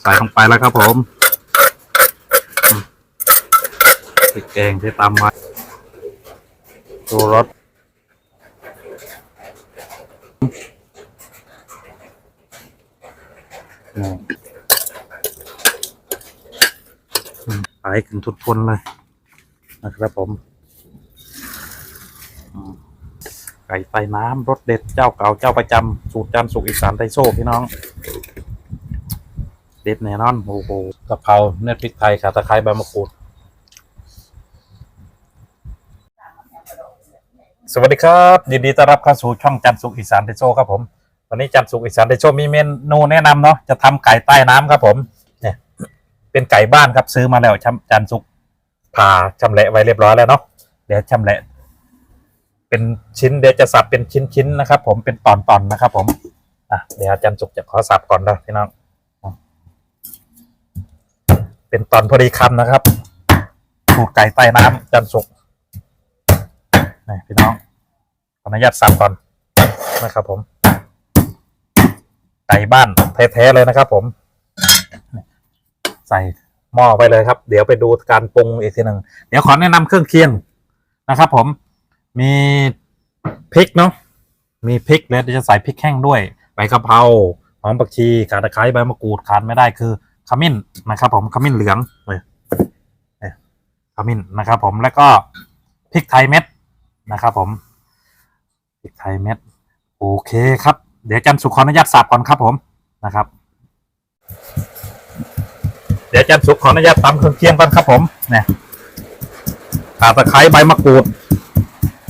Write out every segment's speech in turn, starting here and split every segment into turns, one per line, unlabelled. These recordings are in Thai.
ใส่ลงไปแล้วครับผมอืมพริกแกงที่ตำไว้ดูรสนี่อืมไปถึงทุกคนเลยนะครับผม ไก่ไฟน้ำรสเด็ดเจ้าเก่าเจ้าประจำสูตรจานสุกอีสานไทยโซ่พี่น้อง เด็ดแน่นอนโอ้โหกะเพราเนื้อพริกไทยขาตะไคร้ใบมะกรูด สวัสดีครับ ยินดีต้อนรับเข้าสู่ช่องจันสุกอีสานไทโซครับผม วันนี้จันสุกอีสานไทโซมีเมนูแนะนำเนาะจะทำไก่ใต้น้ำครับผม เนี่ย เป็นไก่บ้านครับซื้อมาแล้วชำจันสุกผ่าชำแหละไว้เรียบร้อยแล้วเนาะเดี๋ยวชำแหละ เป็นชิ้นเดี๋ยวจะสับเป็นชิ้นๆนะครับผมเป็นตอนๆนะครับผมอะเดี๋ยวอาจารย์สุกจะขอสับก่อนนะพี่น้อง เป็นตอนพอดีคำนะครับสูตรไก่ใต้น้ำจันสุกนี่พี่น้องขออนุญาตสับก่อนนะครับผม ไก่บ้านแท้ๆเลยนะครับ ผม ใส่หม้อไปเลยครับ เดี๋ยวไปดูการปรุงอีกทีหนึ่งเดี๋ยวขอแนะนำเครื่องเคียงนะครับ ผมมีพริกเนาะมีพริกแล้วเดี๋ยจะใส่พริกแห้งด้วยใบกะเพราหอมผักชีขาตะไคร้ใบมะกรูดขาดไม่ได้คือ ขมิ้นนะครับ ผมขมิ้นเหลืองเลยขมิ้นนะครับ ผมแล้วก็พริกไทยเม็ดนะครับ ผมพริกไทยเม็ดโอเคครับ เดี๋ยวจันสุขขออนุญาตสับก่อนครับ ผมนะครับ เดี๋ยวจันสุขขออนุญาตตำเครื่องเคียงก่อนครับ ผมเนี่ยข่าตะไคร้ใบมะกรูด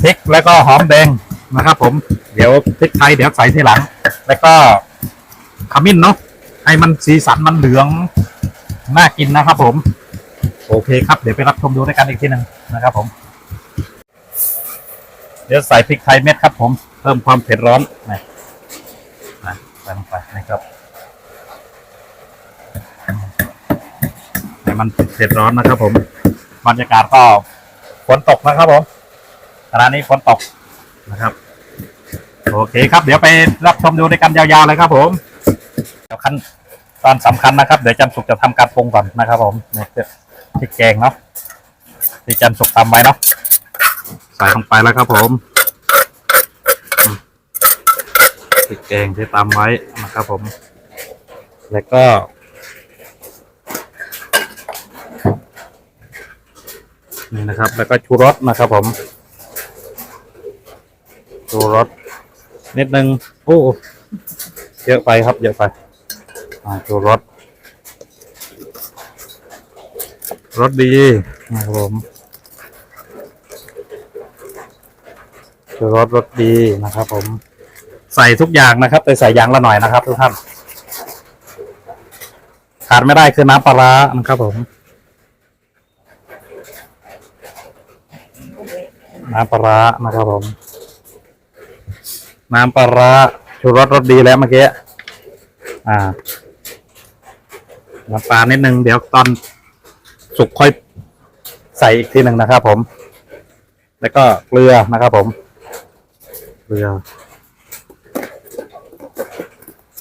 พริกแล้วก็หอมแดงนะครับ ผมเดี๋ยวพริกไทยเดี๋ยวใส่ทีหลัง แล้วก็ขมิ้นเนาะ ให้มันสีสันมันเหลือง น่ากินนะครับผม โอเคครับ เดี๋ยวไปรับชมดูด้วยกันอีกทีหนึ่งนะครับผม เดี๋ยวใส่พริกไทยเม็ดครับผม เพิ่มความเผ็ดร้อนนะนะใส่ลงไปนะครับให้มันเผ็ดร้อนนะครับผม บรรยากาศก็ฝนตกนะครับผมขณะนี้ฝนตกนะครับ โอเคครับ เดี๋ยวไปรับชมดูด้วยกันยาวๆเลยครับผม เดี๋ยวขั้นตอนสำคัญนะครับ เดี๋ยวจันสุกจะทำการปรุงก่อนนะครับ ผมเนี่ยพริกแกงเนาะที่จันสุกทำไว้เนาะใส่ลงไปแล้วครับผมอืมพริกแกงที่ตำไว้นะครับ ผม แล้วก็นี่นะครับ แล้วก็ชูรสนะครับ ผม ชูรสนิดนึงโอ้เยอะไปครับเยอะไป อ่าชูรสรสดีนะครับผมชูรสรสดีนะครับผม ใส่ทุกอย่างนะครับ แต่ใส่ยางละหน่อยนะครับทุกท่าน ขาดไม่ได้คือน้ำปลาร้านะครับผม น้ำปลาร้านะครับผมน้ำปลาร้าชูรสรสดีแล้วเมื่อกี้ อ่า น้ำปลานิดนึงเดี๋ยวตอนสุกค่อยใส่อีกทีหนึ่งนะครับผม แล้วก็เกลือนะครับผม เกลือ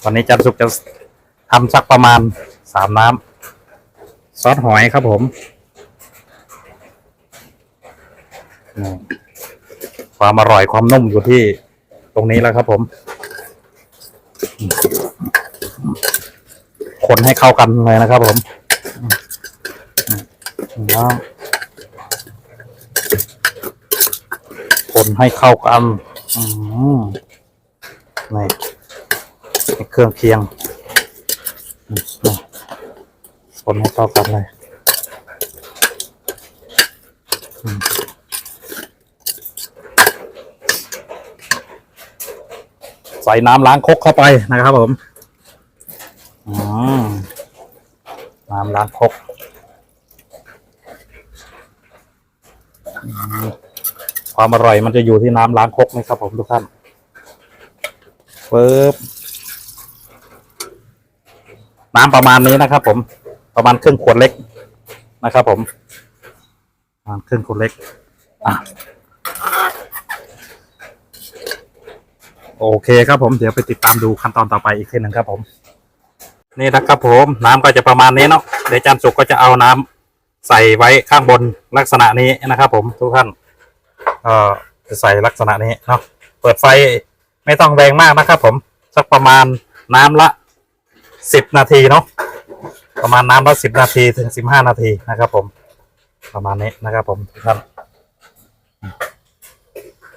วันนี้จันสุกจะทำสักประมาณสามน้ำซอสหอยครับผมนี่ความอร่อยความนุ่มอยู่ที่ตรงนี้แล้วครับผม คนให้เข้ากันเลยนะครับผมแล้วคนให้เข้ากันนี่นี่เครื่องเคียงคนให้เข้ากันเลยใส่น้ำล้างคกเข้าไปนะครับผม มน้ำล้างครกความอร่อยมันจะอยู่ที่น้ำล้างครกนะครับผมทุกท่านปึ๊บน้ำประมาณนี้นะครับ ผม ประมาณครึ่งขวดเล็กนะครับ ผมประมาณครึ่งขวดเล็ก อะโอเคครับผมเดี๋ยวไปติดตามดูขั้นตอนต่อไปอีกทีหนึ่งครับผม นี่นะครับผมน้ำก็จะประมาณนี้เนาะเดี๋ยวจารย์สุกก็จะเอาน้ำใส่ไว้ข้างบนลักษณะนี้นะครับ ผมทุกท่านเอ่อจะใส่ลักษณะนี้เนาะเปิดไฟไม่ต้องแรงมากนะครับ ผมสักประมาณน้ำละสิบนาทีเนาะประมาณน้ำละสิบนาทีถึงสิบห้านาทีนะครับ ผม ประมาณนี้นะครับผมทุกท่าน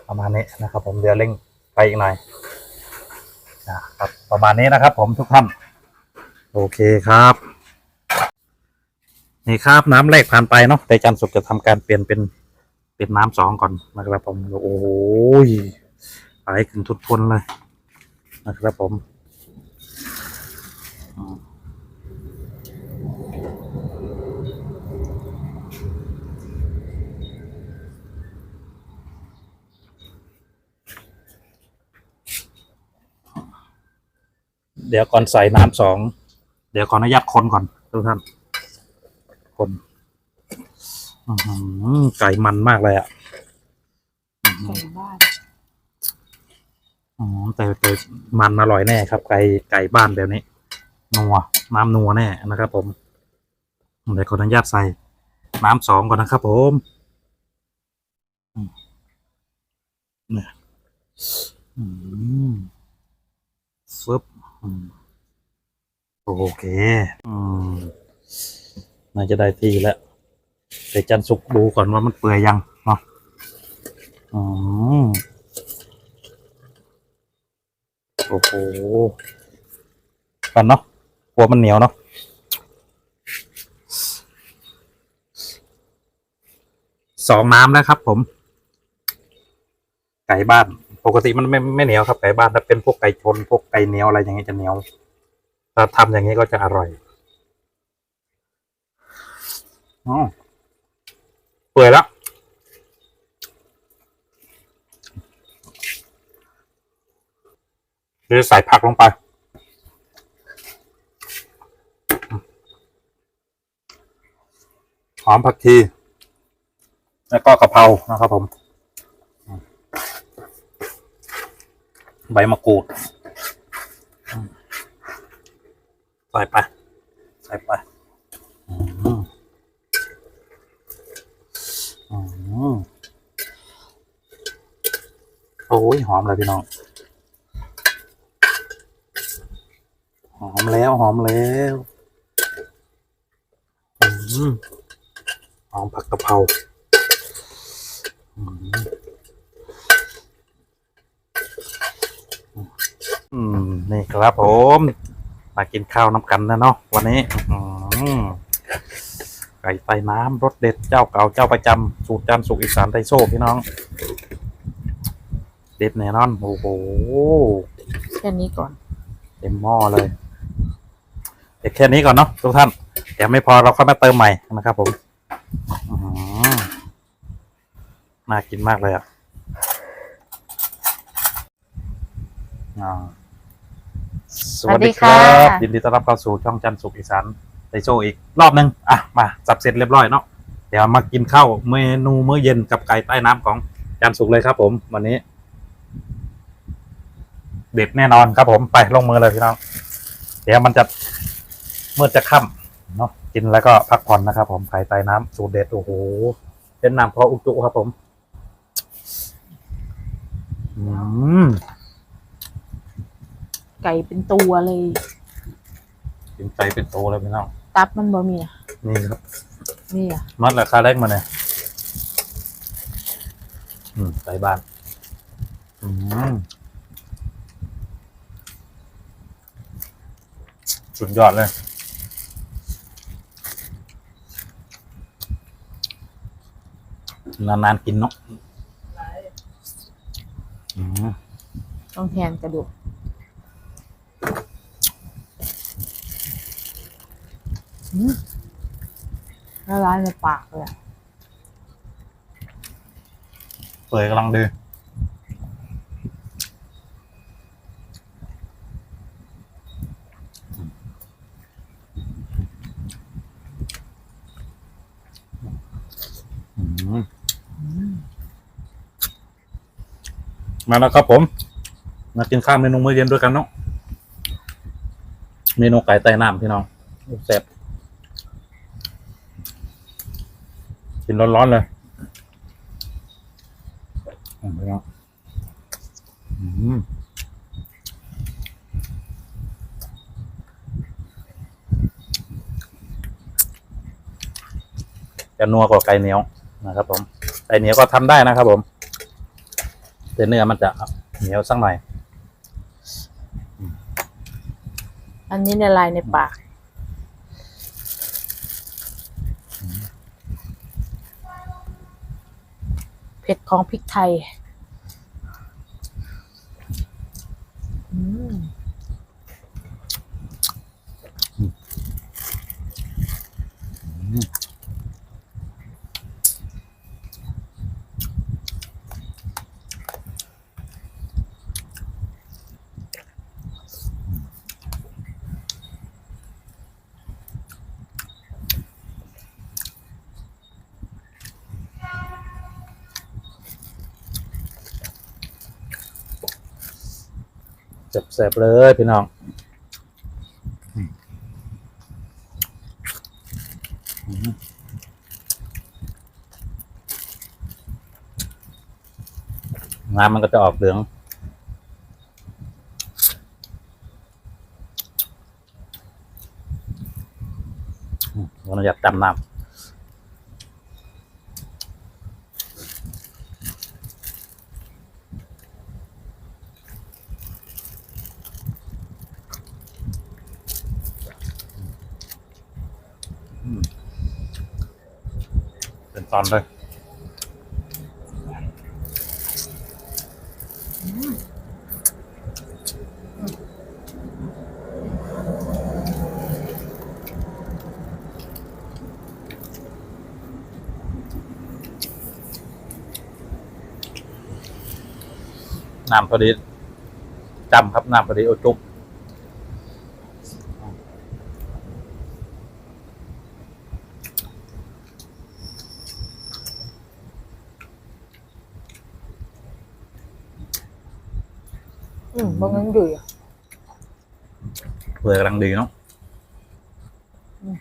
ประมาณนี้นะครับ ผมเดี๋ยวเร่งไปอีกหน่อยนะครับประมาณนี้นะครับ ผมทุกท่าน โอเคครับ นี่ครับน้ำแรกผ่านไปเนาะแต่จันสุกจะทำการเปลี่ยนเป็นเป็นน้ำสองก่อนนะครับผมโอ้โหไปขึ้นทุนทนเลยนะครับผมเดี๋ยวก่อนใส่น้ำสอง ดี๋ยวขออนุญาตคนก่อนทุกท่านคนอื้อหือไก่มันมากเลยอะ
ไก่บ้าน
อ๋อแต่แต่มันอร่อยแน่ครับ ไก่ไก่บ้านแบบนี้นัวน้ำนัวแน่นะครับ ผมเดี๋ยวขออนุญาตใส่น้ำสองก่อนนะครับ ผมอืมเนี่ยอืมฟึบอืม โอเค อืมน่าจะได้ที่แล้วเดี๋ยวจันสุกดูก่อนว่ามันเปื่อยยังเนาะอืมโอ้โหกันเนาะกลัวมันเหนียวเนาะสองน้ำแล้วครับ ผม ไก่บ้าน ปกติมันไม่ไม่เหนียวครับไก่บ้านถ้าเป็นพวกไก่ชนพวกไก่เหนียวอะไรอย่างเงี้ยจะเหนียว ถ้าทำอย่างนี้ก็จะอร่อยอ๋อเปื่อยแล้วเดี๋ยวใส่ผักลงไป หอมผักชี แล้วก็กะเพรานะครับผม ใบมะกรูด ใส่ไปใส่ไปอืมอืมโอ้ยหอมเลยพี่น้อง หอมแล้วหอมแล้วอืมหอมผักกะเพราอืมอืมนี่ครับผม มากินข้าวน้ำกันนะเนาะวันนี้อืมไก่ไตน้ำรสเด็ดเจ้าเก่าเจ้าประจำสูตรจานสุกอีสานไทยโซ่พี่น้อง เด็ดแน่นอนโอ้โห
แค่นี้ก่อน
เต็มหม้อเลยเด็ดแค่นี้ก่อนเนาะทุกท่านเดี๋ยวไม่พอเราค่อยมาเติมใหม่นะครับผมอื้อหือน่ากินมากเลยอะอ่า สวัสดีครับ ยินดีต้อนรับเข้าสู่ช่องจันสุกอีสานไทยโซ่อีกรอบหนึ่งอะมาสับเสร็จเรียบร้อยเนาะเดี๋ยวมากินข้าวเมนูมื้อเย็นกับไก่ใต้น้ำของจันสุกเลยครับผม วันนี้ เด็ดแน่นอนครับผมไปลงมือเลยพี่น้องเดี๋ยวมันจะเมืดจะค่ำเนาะกินแล้วก็พักผ่อนนะครับผมไข่ไตน้ำสูตรเด็ดโอ้โหเป็นน้ำเพราะอุจุครับผม อืม
ไก่เป็นตัวเลย
กินใจเป็นโตเลยพี่น้อง
ตับมันบ่มีอะ
นี่ครับ
นี่อะ
มัดราคาแรกมาเนี่ยอืมไก่บ้าน อืมสุดยอดเลย นานๆกินเนาะอืม
ต้องแทนกระดูกอืม ละลายในปากเลยอะ
เปื่อยกำลังดีอืมมาแล้วครับผม มากินข้าวเมนูมื้อเย็นด้วยกันเนาะ เมนูไก่ใต้น้ำพี่น้องแซ่บ กินร้อนๆเลยอืมพี่น้องอืมจะนัวกว่าไก่เหนียวนะครับ ผมไก่เหนียวก็ทำได้นะครับ ผมแต่เนื้อมันจะเหนียวสักหน่อย
อันนี้ในลายในปาก เผ็ดของพริกไทย
แซ่บๆเลยพี่น้องน้ำมันก็จะออกเหลืองมเราอยากจำน้ำ ตอนเลยน้ำพอดีจำครับน้ำพอดีโอจุก
มบางนั้นอยู่อะ
เปื่อยกำลังดีเนาะ
อืม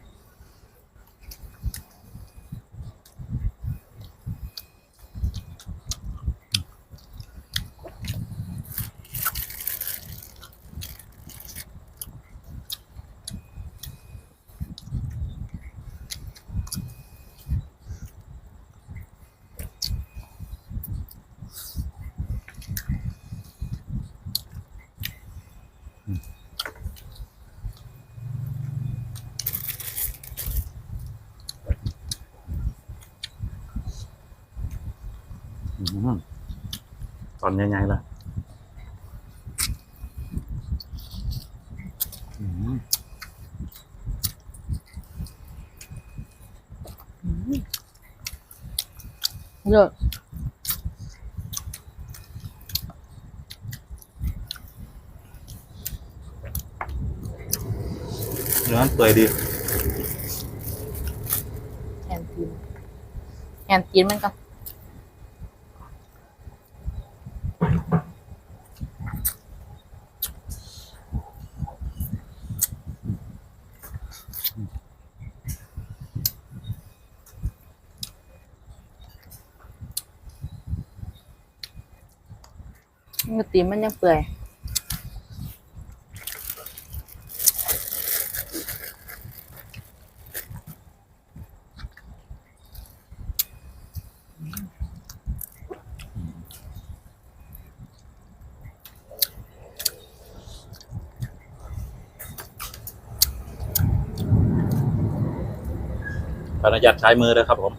อืมต อนใหญ่ๆเลยอืม
เลิศ
เนื้อมันเปื่อยดี
แฮนตีนแฮนตีนมันก็ เนื้อตีมันยังเปื่อย
ขออนุญาตใช้มือเลยครับผม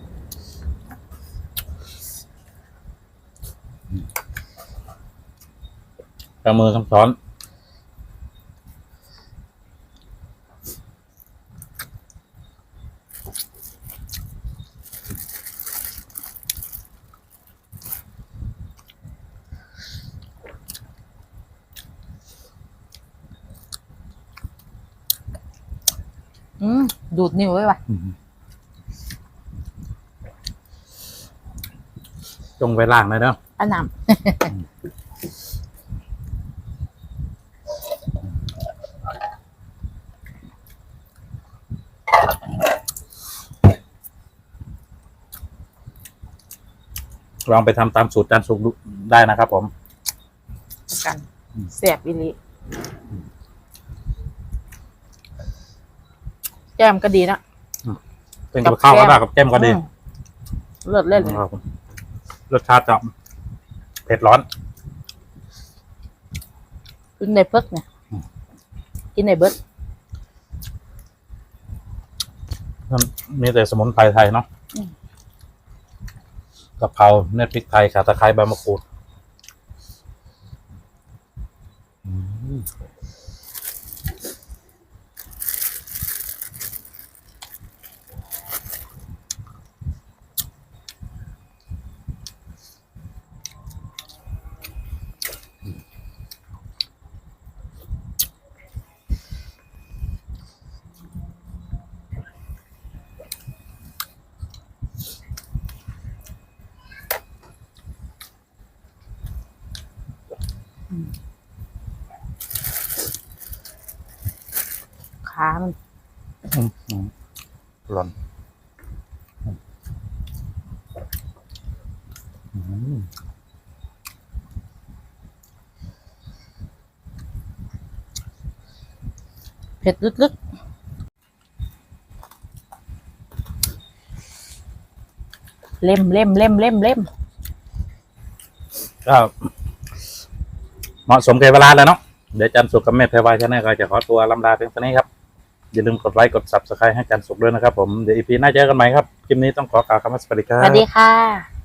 กำมือคำซ้อน
อืมดูดนิ้วไว้ว่ะ
จงไว้ล่างเลยเนาะ
อันน้
ลองไปทำตามสูตรจานสุกดูได้นะครับผม
กัน
อืม
เสียบอีหลิแก้มก็ดีนะ
เป็นกับข้าวก็ได้กับแก้มก็ดี
อืมเลิศเล่นเลย
ครับผมรสชาติจะเผ็ดร้อน
กินในเพิกเนี่ย
อืม
กินในเบิร์ด
มันมีแต่สมุนไพรไทยเนาะ กะเพราเนื้อพริกไทยขาตะไคร้ใบมะกรูด
ขามัน
อืมอืมร้อนอืม
เผ็ดลึกๆเล่มเล่มเล่มเล่มเล่ม
ก็เหมาะสมแก่เวลาแล้วเนาะเดี๋ยวจันสุกกับแม่แพรวายชาแนลก็จะขอตัวลำลาเพียงเท่านี้ครับ อย่าลืมกดไลค์กด subscribe ให้จันสุขด้วยนะครับผมเดี๋ยวอีพีหน้าเจอกันใหม่ครับคลิปนี้ต้องขอกล่าวคำว่าสวัสดีครับ
วัสดีค่ะ